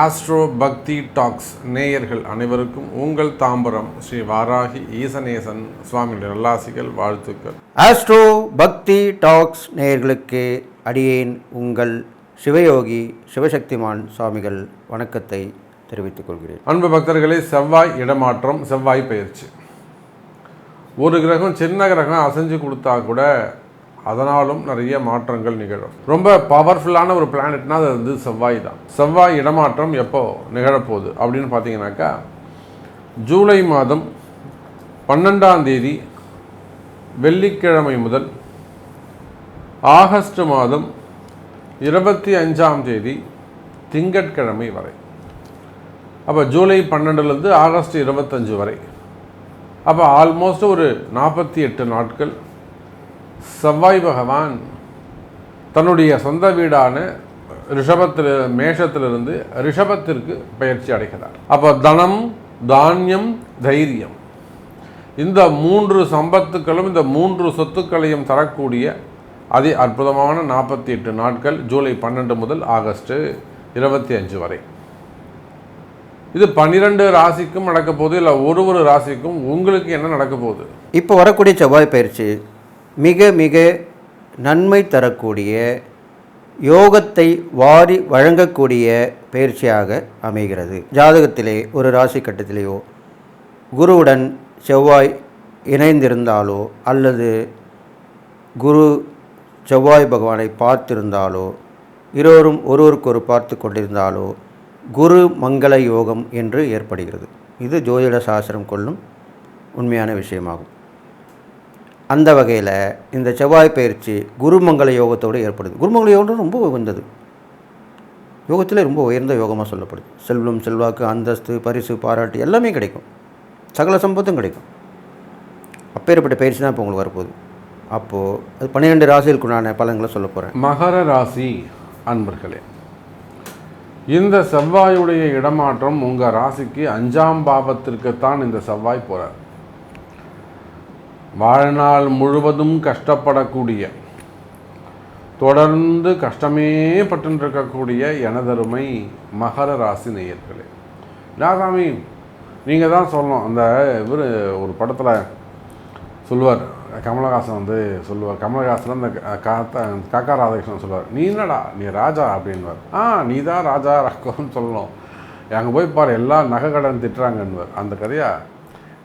Astro பக்தி tax நேயர்கள் அனைவருக்கும் உங்கள் தாம்பரம் ஸ்ரீ வாராகி ஈசனேசன் சுவாமியுடைய நல்லாசிகள் வாழ்த்துக்கள். ஆஸ்ட்ரோ பக்தி டாக்ஸ் நேயர்களுக்கு அடியேன் உங்கள் சிவயோகி சிவசக்திமான் சுவாமிகள் வணக்கத்தை தெரிவித்துக் கொள்கிறேன். அன்பு பக்தர்களே செவ்வாய் இடமாற்றம் செவ்வாய் பயிற்சி ஒரு கிரகம் சின்ன கிரகம் அசைஞ்சு கொடுத்தா கூட அதனாலும் நிறைய மாற்றங்கள் நிகழும். ரொம்ப பவர்ஃபுல்லான ஒரு பிளானட்னா அது வந்து செவ்வாய் தான். செவ்வாய் இடமாற்றம் எப்போ நிகழப்போகுது அப்படின்னு பார்த்தீங்கன்னாக்கா ஜூலை மாதம் பன்னெண்டாம் தேதி வெள்ளிக்கிழமை முதல் ஆகஸ்ட் மாதம் இருபத்தி அஞ்சாம் தேதி திங்கட்கிழமை வரை. அப்போ ஜூலை பன்னெண்டுலேருந்து ஆகஸ்ட் இருபத்தஞ்சு வரை. அப்போ ஆல்மோஸ்ட் ஒரு நாற்பத்தி எட்டு நாட்கள் செவ்வாய் பகவான் தன்னுடைய சொந்த வீடான ரிஷபத்தில் மேஷத்திலிருந்து ரிஷபத்திற்கு பயிற்சி அடைகிறார். அப்போ தனம் தானியம் தைரியம். இந்த மூன்று சம்பத்துக்களும் இந்த மூன்று சொத்துக்களையும் தரக்கூடிய அதி அற்புதமான நாற்பத்தி எட்டு நாட்கள் ஜூலை பன்னெண்டு முதல் ஆகஸ்ட் இருபத்தி அஞ்சு வரை. இது பன்னிரெண்டு ராசிக்கும் நடக்க போகுது இல்லை ஒரு ஒரு ராசிக்கும் உங்களுக்கு என்ன நடக்க போகுது இப்போ வரக்கூடிய செவ்வாய் பயிற்சி மிக மிக நன்மை தரக்கூடிய யோகத்தை வாரி வழங்கக்கூடிய பயிற்சியாக அமைகிறது. ஜாதகத்திலே ஒரு ராசி கட்டத்திலேயோ குருவுடன் செவ்வாய் இணைந்திருந்தாலோ அல்லது குரு செவ்வாய் பகவானை பார்த்திருந்தாலோ இருவரும் ஒருவருக்கொரு பார்த்து கொண்டிருந்தாலோ குரு மங்கள யோகம் என்று ஏற்படுகிறது. இது ஜோதிட சாஸ்திரம் கொள்ளும் உண்மையான விஷயமாகும். அந்த வகையில் இந்த செவ்வாய் பயிற்சி குருமங்கல யோகத்தோடு ஏற்படுது. குருமங்கல யோகம் ரொம்ப உயர்ந்தது. யோகத்தில் ரொம்ப உயர்ந்த யோகமாக சொல்லப்படுது. செல்வம் செல்வாக்கு அந்தஸ்து பரிசு பாராட்டு எல்லாமே கிடைக்கும். சகல சம்பத்தும் கிடைக்கும். அப்பேற்பட்ட பயிற்சி தான் இப்போ உங்களுக்கு வரப்போகுது. அப்போது அது பன்னிரெண்டு ராசிகளுக்குண்டான பலன்களை சொல்ல போகிறேன் மகர ராசி அன்பர்களே இந்த செவ்வாயுடைய இடமாற்றம் உங்கள் ராசிக்கு அஞ்சாம் பாவத்திற்குத்தான் இந்த செவ்வாய் போகிறார் வாழ்நாள் முழுவதும் கஷ்டப்படக்கூடிய தொடர்ந்து கஷ்டமே பட்டுருக்கக்கூடிய எனதருமை மகர ராசி நேயர்களே. ராசாமி நீங்கள் தான் சொல்லணும். அந்த இவர் ஒரு படத்தில் சொல்லுவார். கமலஹாசன் வந்து சொல்லுவார். கமலஹாசன் அந்த காத்தா காக்கா ராதாகிருஷ்ணன் சொல்லுவார். நீ என்னடா? நீ ராஜா? அப்படின்வார் ஆ நீ தான் ராஜா ராக்கோன்னு சொல்லணும். அங்கே போய் பாரு எல்லா நகை கடன் திட்டுறாங்கன்னுவார். அந்த கதையா?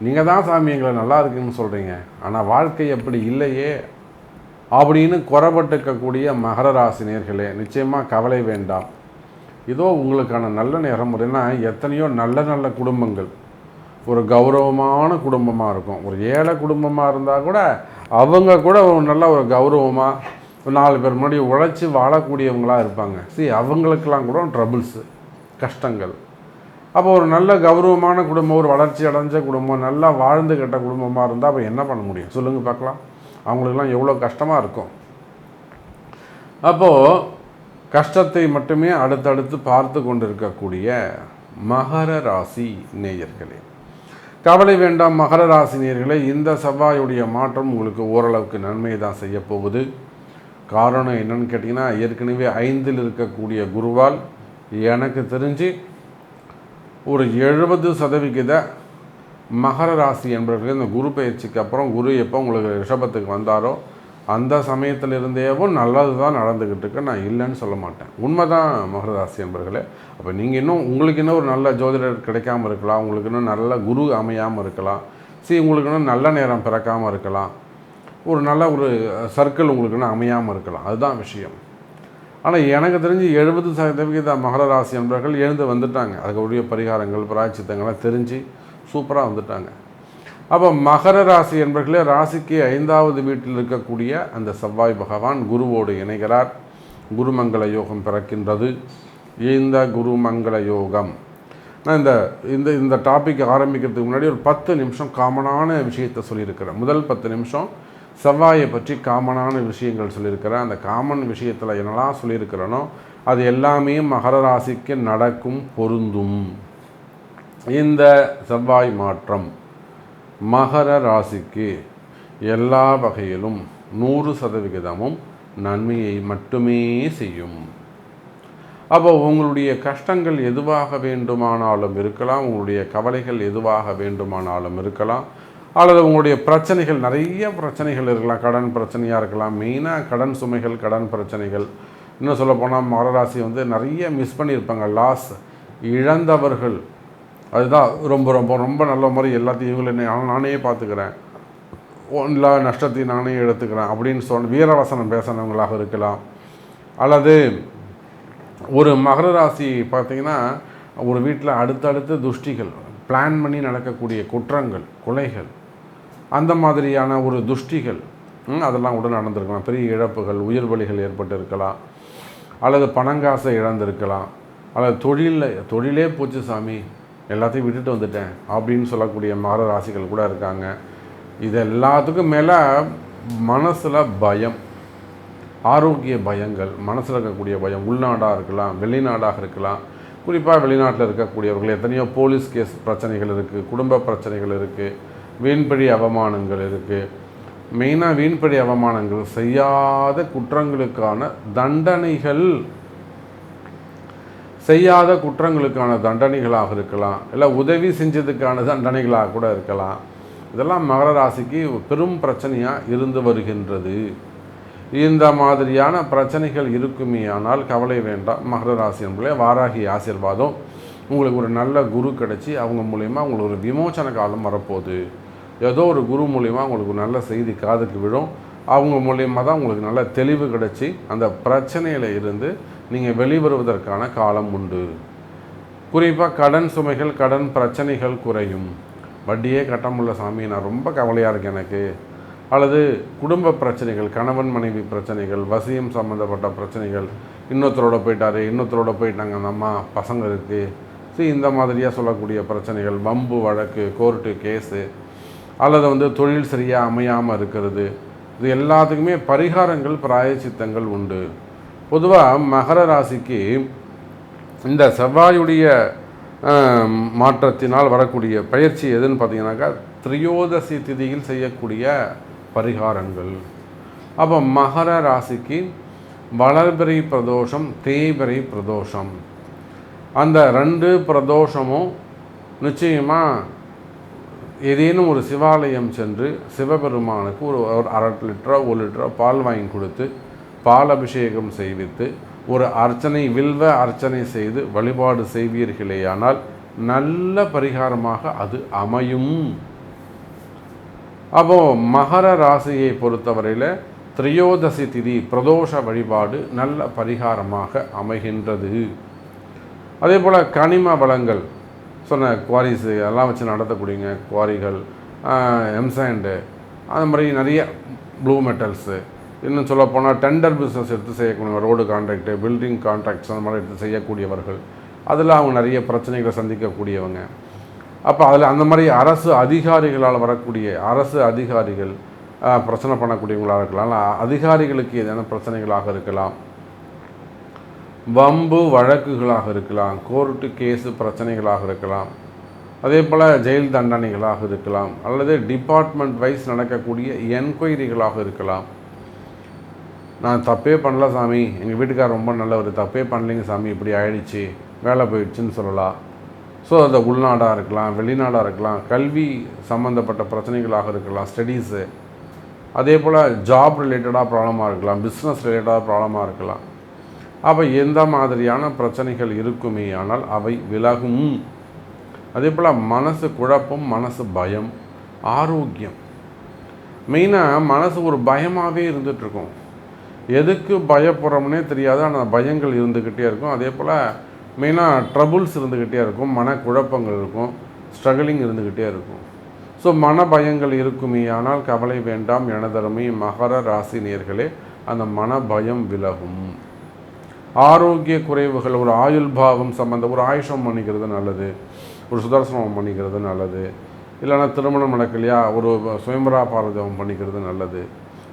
நீங்கள் தான் சாமி எங்களை நல்லா இருக்குன்னு சொல்கிறீங்க ஆனால் வாழ்க்கை அப்படி இல்லையே. அப்படின்னு குறப்பட்டுக்கக்கூடிய மகர ராசினியர்களே நிச்சயமாக கவலை வேண்டாம். இதோ உங்களுக்கான நல்ல நேரம். ஏன்னா எத்தனையோ நல்ல நல்ல குடும்பங்கள். ஒரு கௌரவமான குடும்பமாக இருக்கும். ஒரு ஏழை குடும்பமாக இருந்தால் கூட அவங்க கூட ஒரு நல்ல ஒரு கௌரவமாக நாலு பேர் முன்னாடி உழைச்சி வாழக்கூடியவங்களாக இருப்பாங்க. சரி அவங்களுக்கெல்லாம் கூட ட்ரபிள்ஸு கஷ்டங்கள். அப்போ ஒரு நல்ல கௌரவமான குடும்பம் ஒரு வளர்ச்சி அடைஞ்ச குடும்பம் நல்லா வாழ்ந்து கெட்ட குடும்பமாக இருந்தால் அப்போ என்ன பண்ண முடியும்? சொல்லுங்கள் பார்க்கலாம். அவங்களுக்கெல்லாம் எவ்வளோ கஷ்டமாக இருக்கும். அப்போது கஷ்டத்தை மட்டுமே அடுத்தடுத்து பார்த்து கொண்டிருக்கக்கூடிய மகர ராசி நேயர்களே. கவலை வேண்டாம் மகர ராசி நேயர்களே. இந்த செவ்வாயுடைய மாற்றம் உங்களுக்கு ஓரளவுக்கு நன்மையை தான் செய்ய போகுது. காரணம் என்னன்னு கேட்டிங்கன்னா ஏற்கனவே ஐந்தில் இருக்கக்கூடிய குருவால் எனக்கு தெரிஞ்சு ஒரு எழுபது சதவிகித மகர ராசி என்பவர்கள் இந்த குரு பயிற்சிக்கு அப்புறம் குரு எப்போ உங்களுக்கு ரிஷபத்துக்கு வந்தாரோ அந்த சமயத்தில் இருந்தேவும் நல்லது தான் நடந்துக்கிட்டு இருக்கு. நான் இல்லைன்னு சொல்ல மாட்டேன். உண்மைதான் மகர ராசி என்பர்களே அப்போ நீங்கள் இன்னும் உங்களுக்கு இன்னும் ஒரு நல்ல ஜோதிடர் கிடைக்காம இருக்கலாம். உங்களுக்கு இன்னும் நல்ல குரு அமையாமல் இருக்கலாம். சரி உங்களுக்கு இன்னும் நல்ல நேரம் பிறக்காமல் இருக்கலாம். ஒரு நல்ல ஒரு சர்க்கிள் உங்களுக்கு இன்னும் அமையாமல் இருக்கலாம். அதுதான் விஷயம். ஆனால் எனக்கு தெரிஞ்சு எழுபது சதவிகித மகர ராசி என்பவர்கள் எழுந்து வந்துட்டாங்க. அதுக்குரிய பரிகாரங்கள் பிராய்ச்சித்தங்கள்லாம் தெரிஞ்சு சூப்பராக வந்துட்டாங்க. அப்போ மகர ராசி என்பர்களே ராசிக்கு ஐந்தாவது வீட்டில் இருக்கக்கூடிய அந்த செவ்வாய் பகவான் குருவோடு இணைகிறார். குருமங்கள யோகம் பிறக்கின்றது. இந்த குருமங்கள யோகம். நான் இந்த இந்த இந்த டாபிக் ஆரம்பிக்கிறதுக்கு முன்னாடி ஒரு பத்து நிமிஷம் காமனான விஷயத்தை சொல்லியிருக்கிறேன். முதல் பத்து நிமிஷம் செவ்வாயை பற்றி காமனான விஷயங்கள் சொல்லியிருக்கிறேன். அந்த காமன் விஷயத்தில் என்னெல்லாம் சொல்லியிருக்கிறேனோ அது எல்லாமே மகர ராசிக்கு நடக்கும் பொருந்தும். இந்த செவ்வாய் மாற்றம் மகர ராசிக்கு எல்லா வகையிலும் நூறு சதவிகிதமும் நன்மையை மட்டுமே செய்யும். அப்போ உங்களுடைய கஷ்டங்கள் எதுவாக வேண்டுமானாலும் இருக்கலாம் உங்களுடைய கவலைகள் எதுவாக வேண்டுமானாலும் இருக்கலாம். அல்லது உங்களுடைய பிரச்சனைகள் நிறைய பிரச்சனைகள் இருக்கலாம். கடன் பிரச்சனையாக இருக்கலாம். மெயினாக கடன் சுமைகள் கடன் பிரச்சனைகள். இன்னும் சொல்லப்போனால் மகராசி வந்து நிறைய மிஸ் பண்ணியிருப்பாங்க. லாஸ் இழந்தவர்கள். அதுதான் ரொம்ப ரொம்ப ரொம்ப நல்ல முறை. எல்லாத்தையும் இவங்களை நானே பார்த்துக்கிறேன். எல்லா நஷ்டத்தையும் நானே எடுத்துக்கிறேன் அப்படின்னு சொன்ன வீரவசனம் பேசினவங்களாக இருக்கலாம். அல்லது ஒரு மகர ராசி பார்த்தீங்கன்னா ஒரு வீட்டில் அடுத்தடுத்து துஷ்டிகள் பிளான் பண்ணி நடக்கக்கூடிய குற்றங்கள் கொலைகள் அந்த மாதிரியான ஒரு துஷ்டிகள் அதெல்லாம் உடன் நடந்திருக்கலாம் பெரிய இழப்புகள் உயிர் வழிகள் ஏற்பட்டு இருக்கலாம் அல்லது பணங்காசை இழந்திருக்கலாம். அல்லது தொழிலில் தொழிலே போச்சு சாமி எல்லாத்தையும் விட்டுட்டு வந்துட்டேன் அப்படின்னு சொல்லக்கூடிய மகர ராசிகள் கூட இருக்காங்க. இது எல்லாத்துக்கும் மேலே மனசில் பயம் ஆரோக்கிய பயங்கள் மனசில் இருக்கக்கூடிய பயம். உள்நாடாக இருக்கலாம் வெளிநாடாக இருக்கலாம். குறிப்பாக வெளிநாட்டில் இருக்கக்கூடியவர்கள் எத்தனையோ போலீஸ் கேஸ் பிரச்சனைகள் இருக்குது குடும்ப பிரச்சனைகள் இருக்குது வீண்பழி அவமானங்கள் இருக்குது மெயினாக வீண்பழி அவமானங்கள் செய்யாத குற்றங்களுக்கான தண்டனைகள். செய்யாத குற்றங்களுக்கான தண்டனைகளாக இருக்கலாம். இல்லை உதவி செஞ்சதுக்கான தண்டனைகளாக கூட இருக்கலாம். இதெல்லாம் மகர ராசிக்கு பெரும் பிரச்சனையாக இருந்து வருகின்றது. இந்த மாதிரியான பிரச்சனைகள் இருக்குமேயானால் கவலை வேண்டாம். மகர ராசி என்பதே வாராகி ஆசீர்வாதம். உங்களுக்கு ஒரு நல்ல குரு கிடச்சி அவங்க மூலயமா உங்களுக்கு ஒரு விமோசன காலம் வரப்போகுது. ஏதோ ஒரு குரு மூலிமா உங்களுக்கு நல்ல செய்தி காதுக்கு விழும். அவங்க மூலியமாக தான் உங்களுக்கு நல்ல தெளிவு கிடைச்சி அந்த பிரச்சனையில் இருந்து நீங்கள் வெளிவருவதற்கான காலம் உண்டு. குறிப்பாக கடன் சுமைகள் கடன் பிரச்சனைகள் குறையும். வட்டியே கட்ட முடியல சாமி நான் ரொம்ப கவலையாக இருக்கேன் எனக்கு. அல்லது குடும்ப பிரச்சனைகள் கணவன் மனைவி பிரச்சனைகள் வசியம் சம்மந்தப்பட்ட பிரச்சனைகள். இன்னொருத்தரோட போயிட்டாரு இன்னொருத்தரோட போயிட்டாங்க அந்த அம்மா பசங்க இருக்குது ஸோ இந்த மாதிரியாக சொல்லக்கூடிய பிரச்சனைகள் வம்பு வழக்கு கோர்ட்டு கேஸு அல்லது வந்து தொழில் சரியாக அமையாமல் இருக்கிறது. இது எல்லாத்துக்குமே பரிகாரங்கள் பிராயச்சித்தங்கள் உண்டு. பொதுவாக மகர ராசிக்கு இந்த செவ்வாயுடைய மாற்றத்தினால் வரக்கூடிய பயிற்சி எதுன்னு பார்த்தீங்கன்னாக்கா திரியோதசி திதியில் செய்யக்கூடிய பரிகாரங்கள். அப்போ மகர ராசிக்கு வளர்பிறை பிரதோஷம் தேய்பிறை பிரதோஷம். அந்த ரெண்டு பிரதோஷமும் நிச்சயமாக ஏதேனும் ஒரு சிவாலயம் சென்று சிவபெருமானுக்கு ஒரு ஒரு அரை லிட்டரோ ஒரு லிட்டரோ பால் வாங்கி கொடுத்து பால் அபிஷேகம் செய்வித்து ஒரு அர்ச்சனை வில்வ அர்ச்சனை செய்து வழிபாடு செய்வீர்களேயானால் நல்ல பரிகாரமாக அது அமையும். அப்போ மகர ராசியை பொறுத்தவரையில் திரையோதசி திதி பிரதோஷ வழிபாடு நல்ல பரிகாரமாக அமைகின்றது. அதே போல் கனிம வளங்கள் சொன்ன குவாரிஸு எல்லாம் வச்சு நடத்தக்கூடியங்க குவாரிகள் எம்சாண்டு அந்த மாதிரி நிறைய ப்ளூ மெட்டல்ஸு இன்னும் சொல்லப்போனால் டெண்டர் பிஸ்னஸ் எடுத்து செய்யக்கூடிய ரோடு கான்ட்ராக்டு பில்டிங் கான்ட்ராக்ட்ஸ் அந்த மாதிரி எடுத்து செய்யக்கூடியவர்கள். அதில் அவங்க நிறைய பிரச்சனைகளை சந்திக்கக்கூடியவங்க. அப்போ அதில் அந்த மாதிரி அரசு அதிகாரிகளால் வரக்கூடிய அரசு அதிகாரிகள் பிரச்சனை பண்ணக்கூடியவங்களாக இருக்கலாம் அதிகாரிகளுக்கு ஏதேனும் பிரச்சனைகளாக இருக்கலாம். வம்பு வழக்குகளாக இருக்கலாம் கோர்ட்டு கேஸு பிரச்சனைகளாக இருக்கலாம் அதே போல் ஜெயில் தண்டனைகளாக இருக்கலாம் அல்லது டிபார்ட்மெண்ட் வைஸ் நடக்கக்கூடிய என்கொயரிகளாக இருக்கலாம். நான் தப்பே பண்ணல சாமி. எங்கள் வீட்டுக்கார் ரொம்ப நல்லவர். தப்பே பண்ணலைங்க சாமி. இப்படி ஆயிடுச்சு. வேலை போயிடுச்சுன்னு சொல்லலாம். ஸோ அந்த உள்நாடாக இருக்கலாம் வெளிநாடாக இருக்கலாம் கல்வி சம்மந்தப்பட்ட பிரச்சனைகளாக இருக்கலாம் ஸ்டடீஸு அதே போல் ஜாப் ரிலேட்டடாக ப்ராப்ளமாக இருக்கலாம் பிஸ்னஸ் ரிலேட்டடாக ப்ராப்ளமாக இருக்கலாம். அப்போ எந்த மாதிரியான பிரச்சனைகள் இருக்குமே ஆனால் அவை விலகும். அதே போல் மனசு குழப்பம் மனசு பயம் ஆரோக்கியம். மெயினாக மனசு ஒரு பயமாகவே இருந்துகிட்ருக்கும் எதுக்கு பயப்படுறோம்னே தெரியாது ஆனால் பயங்கள் இருந்துக்கிட்டே இருக்கும். அதே போல் மெயினாக ட்ரபுள்ஸ் இருந்துக்கிட்டே இருக்கும் மனக்குழப்பங்கள் இருக்கும் ஸ்ட்ரகிளிங் இருந்துக்கிட்டே இருக்கும். ஸோ மன பயங்கள் இருக்குமே ஆனால் கவலை வேண்டாம் எனதருமை மகர ராசி நேர்களே அந்த மன பயம் விலகும். ஆரோக்கிய குறைவுகள் ஒரு ஆயுள் பாவம் சம்பந்த ஒரு ஆயுஷம் பண்ணிக்கிறது நல்லது ஒரு சுதர்சனம் பண்ணிக்கிறது நல்லது. இல்லைனா திருமணம் நடக்கலையா ஒரு சுயம்பரா பாரதம் பண்ணிக்கிறது நல்லது.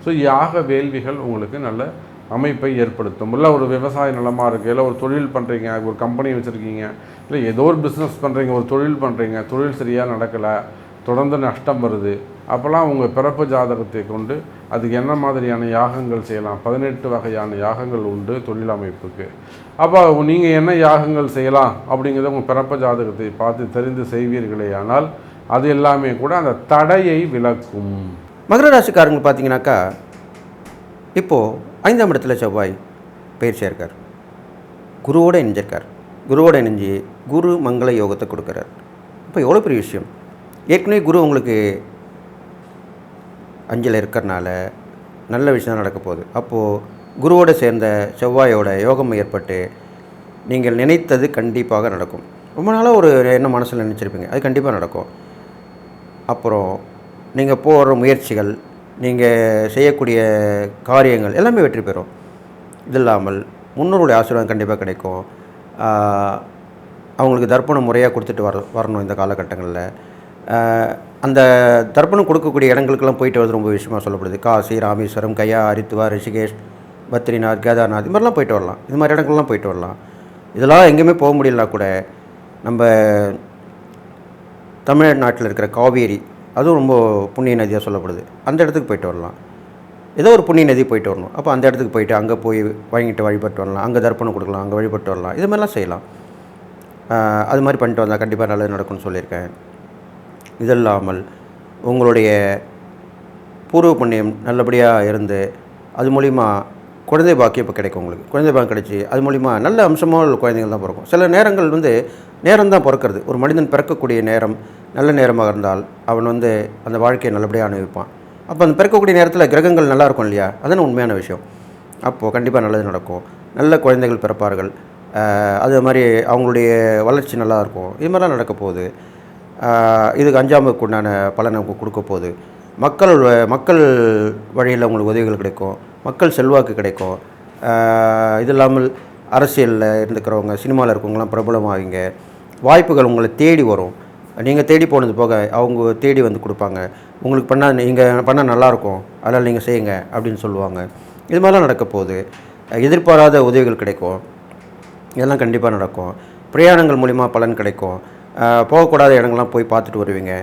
ஸோ யாக வேள்விகள் உங்களுக்கு நல்ல அமைப்பை ஏற்படுத்தும். இல்லை ஒரு விவசாய நிலமாக இருக்குது இல்லை ஒரு தொழில் பண்ணுறீங்க ஒரு கம்பெனி வச்சுருக்கீங்க இல்லை ஏதோ ஒரு பிஸ்னஸ் பண்ணுறீங்க ஒரு தொழில் பண்ணுறீங்க தொழில் சரியாக நடக்கலை தொடர்ந்து நஷ்டம் வருது அப்போல்லாம் உங்கள் பிறப்பு ஜாதகத்தை கொண்டு அதுக்கு என்ன மாதிரியான யாகங்கள் செய்யலாம்? பதினெட்டு வகையான யாகங்கள் உண்டு தொழில் அமைப்புக்கு. அப்போ நீங்கள் என்ன யாகங்கள் செய்யலாம் அப்படிங்கிறத உங்கள் பிறப்பு ஜாதகத்தை பார்த்து தெரிந்து செய்வீர்களே ஆனால் அது எல்லாமே கூட அந்த தடையை விளக்கும் மகர ராசிக்காரங்க பார்த்தீங்கன்னாக்கா இப்போது ஐந்தாம் இடத்துல செவ்வாய் பயிற்சியாக இருக்கார் குருவோட இணைஞ்சிருக்கார். குருவோட இணைஞ்சு குரு மங்கள யோகத்தை கொடுக்குறார். இப்போ எவ்வளோ பெரிய விஷயம்? ஏற்கனவே குரு உங்களுக்கு அஞ்சில் இருக்கிறனால நல்ல விஷயம் நடக்க போகுது. அப்போது குருவோடு சேர்ந்த செவ்வாயோட யோகம் ஏற்பட்டு நீங்கள் நினைத்தது கண்டிப்பாக நடக்கும். ரொம்ப நாளாக ஒரு என்ன மனசில் நினச்சிருப்பீங்க அது கண்டிப்பாக நடக்கும். அப்புறம் நீங்கள் போகிற முயற்சிகள் நீங்கள் செய்யக்கூடிய காரியங்கள் எல்லாமே வெற்றி பெறும். இது இல்லாமல் முன்னோருடைய ஆசீர்வாதம் கண்டிப்பாக கிடைக்கும். அவங்களுக்கு தர்ப்பணம் முறையாக கொடுத்துட்டு வர வரணும் இந்த காலகட்டங்களில். அந்த தர்ப்பணம் கொடுக்கக்கூடிய இடங்களுக்கெல்லாம் போயிட்டு வரது ரொம்ப விஷயமாக சொல்லப்படுது. காசி ராமேஸ்வரம் கயா ஹரித்துவா ரிஷிகேஷ் பத்ரிநாத் கேதார்நாத் இது மாதிரிலாம் போயிட்டு வரலாம். இது மாதிரி இடங்கள்லாம் போயிட்டு வரலாம். இதெல்லாம் எங்கேயுமே போக முடியலனா கூட நம்ம தமிழ்நாட்டில் இருக்கிற காவேரி அதுவும் ரொம்ப புண்ணிய நதியாக சொல்லப்படுது. அந்த இடத்துக்கு போயிட்டு வரலாம். ஏதோ ஒரு புண்ணிய நதி போயிட்டு வரணும். அப்போ அந்த இடத்துக்கு போயிட்டு அங்கே போய் வாங்கிட்டு வழிபட்டு வரலாம். அங்கே தர்ப்பணம் கொடுக்கலாம். அங்கே வழிபட்டு வரலாம். இது மாதிரிலாம் செய்யலாம். அது மாதிரி பண்ணிட்டு வந்தால் கண்டிப்பாக நல்லது நடக்கும்னு சொல்லியிருக்கேன். இதல்லாமல் உங்களுடைய பூர்வ புண்ணியம் நல்லபடியாக இருந்து அது மூலிமா குழந்தை பாக்கியம் இப்போ கிடைக்கும் உங்களுக்கு. குழந்தை பாக்கியம் கிடைச்சி அது மூலிமா நல்ல அம்சமாக உள்ள குழந்தைகள் தான் பிறக்கும். சில நேரங்கள் வந்து நேரம் தான் பிறக்கிறது. ஒரு மனிதன் பிறக்கக்கூடிய நேரம் நல்ல நேரமாக இருந்தால் அவன் வந்து அந்த வாழ்க்கையை நல்லபடியாக அனுபவிப்பான். அப்போ அந்த பிறக்கக்கூடிய நேரத்தில் கிரகங்கள் நல்லா இருக்கும் இல்லையா? அதுன்னு உண்மையான விஷயம். அப்போது கண்டிப்பாக நல்லது நடக்கும். நல்ல குழந்தைகள் பிறப்பார்கள். அது மாதிரி அவங்களுடைய வளர்ச்சி நல்லா இருக்கும். இது மாதிரிலாம் நடக்க போகுது. இதுக்கு அஞ்சாமுக்கு உண்டான பலனை நமக்கு கொடுக்க போகுது. மக்கள் மக்கள் வழியில் உங்களுக்கு உதவிகள் கிடைக்கும். மக்கள் செல்வாக்கு கிடைக்கும். இது இல்லாமல் அரசியலில் இருந்துக்கிறவங்க சினிமாவில் இருக்கவங்களாம் பிரபலமாவீங்க. வாய்ப்புகள் உங்களை தேடி வரும். நீங்கள் தேடி போனது போக அவங்க தேடி வந்து கொடுப்பாங்க. உங்களுக்கு பண்ணால் நீங்கள் பண்ணால் நல்லாயிருக்கும் அதனால் நீங்கள் செய்யுங்க அப்படின்னு சொல்லுவாங்க. இது மாதிரிலாம் நடக்க போகுது. எதிர்பாராத உதவிகள் கிடைக்கும். இதெல்லாம் கண்டிப்பாக நடக்கும். பிரயாணங்கள் மூலிமா பலன் கிடைக்கும். போகக்கூடாத இடங்கள்லாம் போய் பார்த்துட்டு வருவீங்க.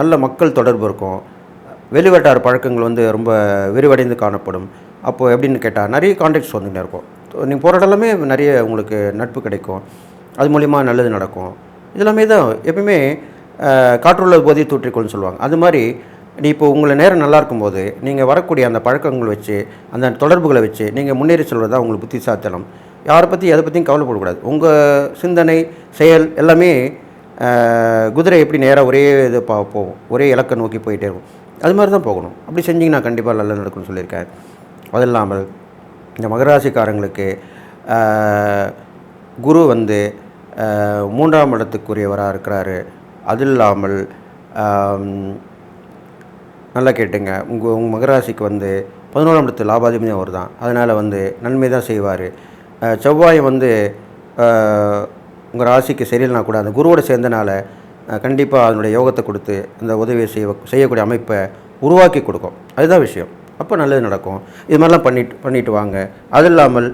நல்ல மக்கள் தொடர்பு இருக்கும். வெளிவட்டார் பழக்கங்கள் வந்து ரொம்ப விரிவடைந்து காணப்படும். அப்போது எப்படின்னு கேட்டால் நிறைய கான்டாக்ட்ஸ் வந்துகிட்டே இருக்கும். நீங்கள் போகிற இடம்லாமே நிறைய உங்களுக்கு நட்பு கிடைக்கும். அது மூலிமா நல்லது நடக்கும். இதெல்லாமே தான் எப்பயுமே காற்றுள்ள போதை தூற்றிக்கொள்னு சொல்லுவாங்க. அது மாதிரி நீ இப்போ உங்களை நேரம் நல்லா இருக்கும்போது நீங்கள் வரக்கூடிய அந்த பழக்கங்களை வச்சு அந்த தொடர்புகளை வச்சு நீங்கள் முன்னேறி செல்வது தான் உங்களுக்கு புத்திசாத்தனம் யாரை பற்றி எதை பற்றியும் கவலைப்படக்கூடாது. உங்கள் சிந்தனை செயல் எல்லாமே குதிரை எப்படி நேராக ஒரே இது பா போகும். ஒரே இலக்கை நோக்கி போயிட்டே இருக்கும். அது மாதிரி தான் போகணும். அப்படி செஞ்சிங்கன்னா கண்டிப்பாக நல்லா நடக்கும்னு சொல்லியிருக்கேன். அது இல்லாமல் இந்த மகராசிக்காரங்களுக்கு குரு வந்து மூன்றாம் இடத்துக்குரியவராக இருக்கிறாரு. அது இல்லாமல் நல்லா கேட்டுங்க. உங்கள் உங்கள் மகராசிக்கு வந்து பதினோராம் இடத்து லாபாதிபதி அவர் தான் அதனால் வந்து நன்மை தான் செய்வார். செவ்வாய் வந்து உங்கள் ராசிக்கு சரியில்லைனா கூட அந்த குருவோட சேர்ந்தனால கண்டிப்பாக அதனுடைய யோகத்தை கொடுத்து அந்த உதவியை செய்ய செய்யக்கூடிய அமைப்பை உருவாக்கி கொடுக்கும். அதுதான் விஷயம். அப்போ நல்லது நடக்கும். இது மாதிரிலாம் பண்ணிட்டு பண்ணிட்டு வாங்க. அது இல்லாமல்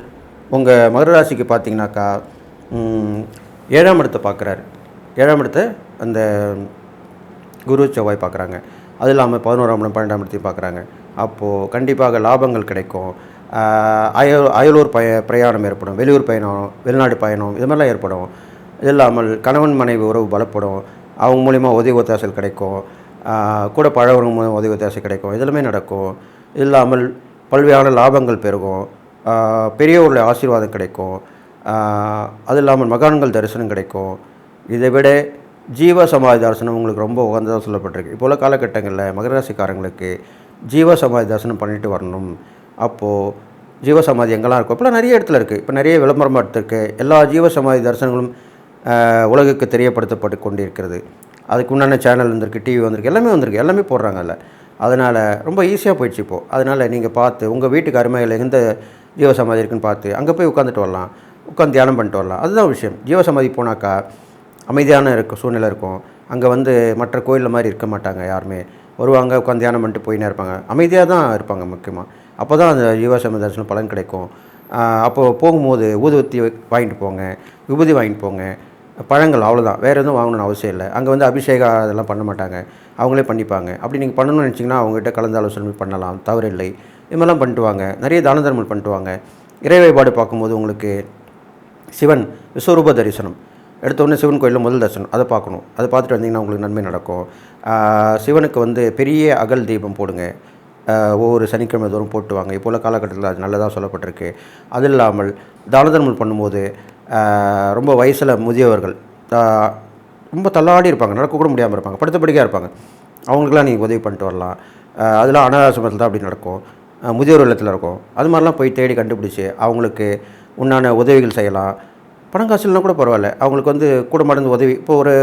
உங்கள் மகர ராசிக்கு பார்த்தீங்கன்னாக்கா ஏழாம் இடத்தை பார்க்குறாரு ஏழாம் இடத்தை அந்த குரு செவ்வாய் பார்க்குறாங்க அது இல்லாமல் பதினோராம் இடம் பன்னெண்டாம் இடத்தையும் பார்க்குறாங்க அப்போது கண்டிப்பாக லாபங்கள் கிடைக்கும். அயல் அயலூர் பய பிரயாணம் ஏற்படும் வெளியூர் பயணம் வெளிநாடு பயணம் இது மாதிரிலாம் ஏற்படும். இது இல்லாமல் கணவன் மனைவி உறவு பலப்படும். அவங்க மூலிமா உதவி ஒத்தாசல் கிடைக்கும். கூட பழவங்க மூலம் உதவி ஒத்தாசை கிடைக்கும். இதெல்லாமே நடக்கும். இது இல்லாமல் பல்வேறு லாபங்கள் பெருகும். பெரியவர்களுடைய ஆசீர்வாதம் கிடைக்கும். அது இல்லாமல் மகான்கள் தரிசனம் கிடைக்கும். இதை விட ஜீவ சமாதி தரிசனம் உங்களுக்கு ரொம்ப உகந்ததாக சொல்லப்பட்டிருக்கு. இப்போ உள்ள காலகட்டங்களில் மகராசிக்காரங்களுக்கு ஜீவ சமாதி தரிசனம் பண்ணிட்டு வரணும். அப்போது ஜீவ சமாதி எங்கெல்லாம் இருக்கும் இப்போலாம் நிறைய இடத்துல இருக்குது இப்போ நிறைய விளம்பரமாக எடுத்திருக்கு. எல்லா ஜீவ சமாதி தரிசனங்களும் உலகுக்கு தெரியப்படுத்தப்பட்டு கொண்டிருக்கிறது. அதுக்கு உண்டான சேனல் வந்திருக்கு டிவி வந்திருக்கு எல்லாமே வந்திருக்கு எல்லாமே போடுறாங்கல்ல. அதனால் ரொம்ப ஈஸியாக போயிடுச்சு இப்போது அதனால் நீங்கள் பார்த்து உங்கள் வீட்டுக்கு அருமையில் எந்த ஜீவசமாதி இருக்குன்னு பார்த்து அங்கே போய் உட்காந்துட்டு வரலாம். உட்காந்து தியானம் பண்ணிட்டு வரலாம். அதுதான் விஷயம். ஜீவசமாதி போனாக்கா அமைதியான இருக்கும் சூழ்நிலை இருக்கும். அங்கே வந்து மற்ற கோயிலில் மாதிரி இருக்க மாட்டாங்க யாருமே. வருவாங்க உட்காந்து தியானம் பண்ணிட்டு போயின்னே இருப்பாங்க. அமைதியாக தான் இருப்பாங்க முக்கியமாக அப்போ தான் அந்த ஜீவாசம தரிசனம் பலன் கிடைக்கும். அப்போது அப்போ போகும்போது ஊதுவத்தி வாங்கிட்டு போங்க விபூதி வாங்கிட்டு போங்க பழங்கள் அவ்வளோதான் வேறு எதுவும் வாங்கணும்னு அவசியம் இல்லை. அங்கே வந்து அபிஷேகம் அதெல்லாம் பண்ண மாட்டாங்க. அவங்களே பண்ணிப்பாங்க. அப்படி நீங்கள் பண்ணணும்னு நினச்சிங்கன்னா அவங்ககிட்ட கலந்து ஆலோசனை பண்ணலாம் தவறில்லை இது மாதிரிலாம் பண்ணிட்டு வாங்க. நிறைய தான பண்ணிட்டுவாங்க பண்ணிட்டு வாங்க. இறை வழிபாடு பார்க்கும்போது உங்களுக்கு சிவன் விஸ்வரூப தரிசனம். எடுத்தோடனே சிவன் கோயிலில் முதல் தரிசனம். அதை பார்க்கணும். அதை பார்த்துட்டு வந்தீங்கன்னா உங்களுக்கு நன்மை நடக்கும். சிவனுக்கு வந்து பெரிய அகல் தீபம் போடுங்க. ஒவ்வொரு சனிக்கிழமை தோறும் போட்டுவாங்க. இப்போ உள்ள காலகட்டத்தில் அது நல்லதாக சொல்லப்பட்டிருக்கு. அது இல்லாமல் தான தர்மம் பண்ணும்போது ரொம்ப வயசில் முதியவர்கள் ரொம்ப தள்ளாடி இருப்பாங்க. நடக்கக்கூட முடியாமல் இருப்பாங்க. படுத்த படிக்கையாக இருப்பாங்க. அவங்களுக்குலாம் நீங்கள் உதவி பண்ணிட்டு வரலாம். அதெல்லாம் அனாதாசிரமத்தில் தான் அப்படி நடக்கும். முதியோர் இல்லத்தில் இருக்கும். அது மாதிரிலாம் போய் தேடி கண்டுபிடிச்சி அவங்களுக்கு உண்டான உதவிகள் செய்யலாம். பணம் காசு இல்லைனா கூட பரவாயில்ல. அவங்களுக்கு வந்து கூட மடந்து உதவி. இப்போ ஒரு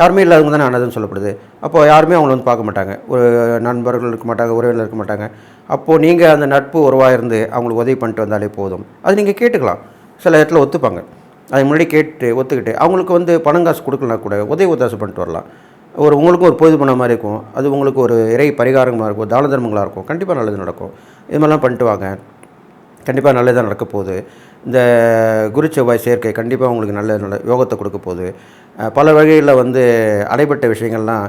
யாருமே இல்லாதவங்க தானே அனாதைன்னு சொல்லப்படுது. அப்போ யாருமே அவங்கள வந்து பார்க்க மாட்டாங்க. ஒரு நண்பர்கள் இருக்க மாட்டாங்க உறவினர் இருக்க மாட்டாங்க. அப்போது நீங்கள் அந்த நட்பு உறவாக இருந்து அவங்களுக்கு உதவி பண்ணிட்டு வந்தாலே போதும். அது நீங்கள் கேட்டுக்கலாம். சில இடத்துல ஒத்துப்பாங்க. அது முன்னாடி கேட்டு ஒத்துக்கிட்டு அவங்களுக்கு வந்து பணம் காசு கொடுக்கலனா கூட உதவி ஒத்தாசை பண்ணிட்டு வரலாம். ஒரு உங்களுக்கும் ஒரு பொழுது பண்ண மாதிரி இருக்கும். அது உங்களுக்கு ஒரு இறை பரிகாரமாக இருக்கும் தான தர்மங்களாக இருக்கும். கண்டிப்பாக நல்லது நடக்கும். இது மாதிரிலாம் பண்ணிட்டு வாங்க. கண்டிப்பாக நல்லதாக நடக்க போகுது. இந்த குரு செவ்வாய் சேர்க்கை கண்டிப்பாக உங்களுக்கு நல்ல நல்ல யோகத்தை கொடுக்க போகுது. பல வகையில் வந்து அடைபட்ட விஷயங்கள்லாம்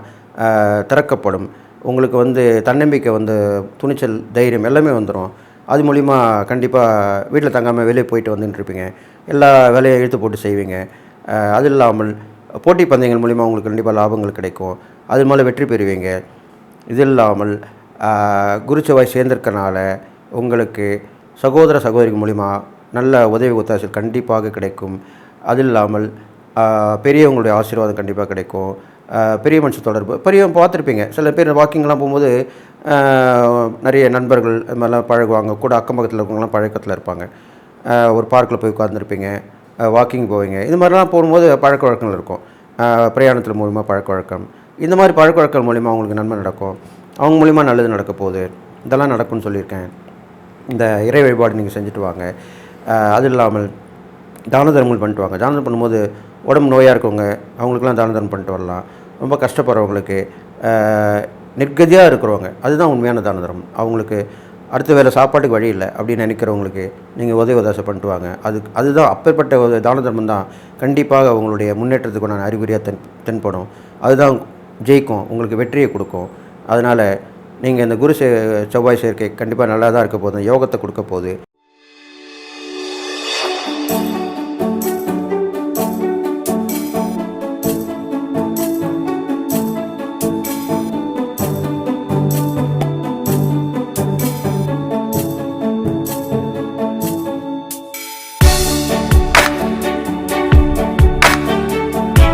திறக்கப்படும். உங்களுக்கு வந்து தன்னம்பிக்கை வந்து துணிச்சல் தைரியம் எல்லாமே வந்துடும் அது மூலிமா கண்டிப்பாக வீட்டில் தங்காமல் வெளியே போயிட்டு வந்துட்டுருப்பீங்க எல்லா வேலையும் இழுத்து போட்டு செய்வீங்க. அது இல்லாமல் போட்டி பந்தயங்கள் மூலிமா உங்களுக்கு கண்டிப்பாக லாபங்கள் கிடைக்கும். அது மேலே வெற்றி பெறுவீங்க. இது இல்லாமல் ஆஹ், சேர்ந்திருக்கனால உங்களுக்கு சகோதர சகோதரிகள் மூலிமா நல்ல உதவி ஒத்தாசல் கண்டிப்பாக கிடைக்கும். அது இல்லாமல் பெரியவங்களுடைய ஆசீர்வாதம் கண்டிப்பாக கிடைக்கும். பெரிய மனுஷ தொடர்பு. பெரிய பார்த்துருப்பீங்க. சில பேர் வாக்கிங்லாம் போகும்போது நிறைய நண்பர்கள் இது மாதிரிலாம் பழகுவாங்க. கூட அக்கம் பக்கத்தில் இருக்கவங்களாம் பழக்கத்தில் இருப்பாங்க. ஒரு பார்க்கில் போய் உட்காந்துருப்பீங்க வாக்கிங் போவீங்க. இது மாதிரிலாம் போகும்போது பழக்க வழக்கங்கள் இருக்கும். பிரயாணத்தில் மூலிமா பழக்க வழக்கம். இந்த மாதிரி பழக்க வழக்கம் மூலிமா அவங்களுக்கு நன்மை நடக்கும். அவங்க மூலிமா நல்லது நடக்க போகுது. இதெல்லாம் நடக்கும்னு சொல்லியிருக்கேன். இந்த இறை வழிபாடு நீங்கள் செஞ்சுட்டு வாங்க. அது இல்லாமல் தான தர்மங்கள் பண்ணிட்டு வாங்க. தானம் பண்ணும்போது உடம்பு நோயாக இருக்கவங்க அவங்களுக்குலாம் தான தர்மம் பண்ணிட்டு வரலாம். ரொம்ப கஷ்டப்படுறவங்களுக்கு நிர்கதியாக இருக்கிறவங்க அதுதான் உண்மையான தான தர்மம் அவங்களுக்கு அடுத்த வேலை சாப்பாட்டுக்கு வழி இல்லை அப்படின்னு நினைக்கிறவங்களுக்கு நீங்கள் உதவி உதாசம் பண்ணிட்டு வாங்க. அதுக்கு அதுதான் அப்பேற்பட்ட ஒரு தான தர்மம் தான். கண்டிப்பாக அவங்களுடைய முன்னேற்றத்துக்குண்டான அறிகுறியாக தென் தென்படும். அதுதான் ஜெயிக்கும் உங்களுக்கு வெற்றியை கொடுக்கும். அதனால் நீங்கள் இந்த குரு செவ்வாய் சேர்க்கை கண்டிப்பாக நல்லா தான் இருக்க போதும் யோகத்தை கொடுக்க போகுது.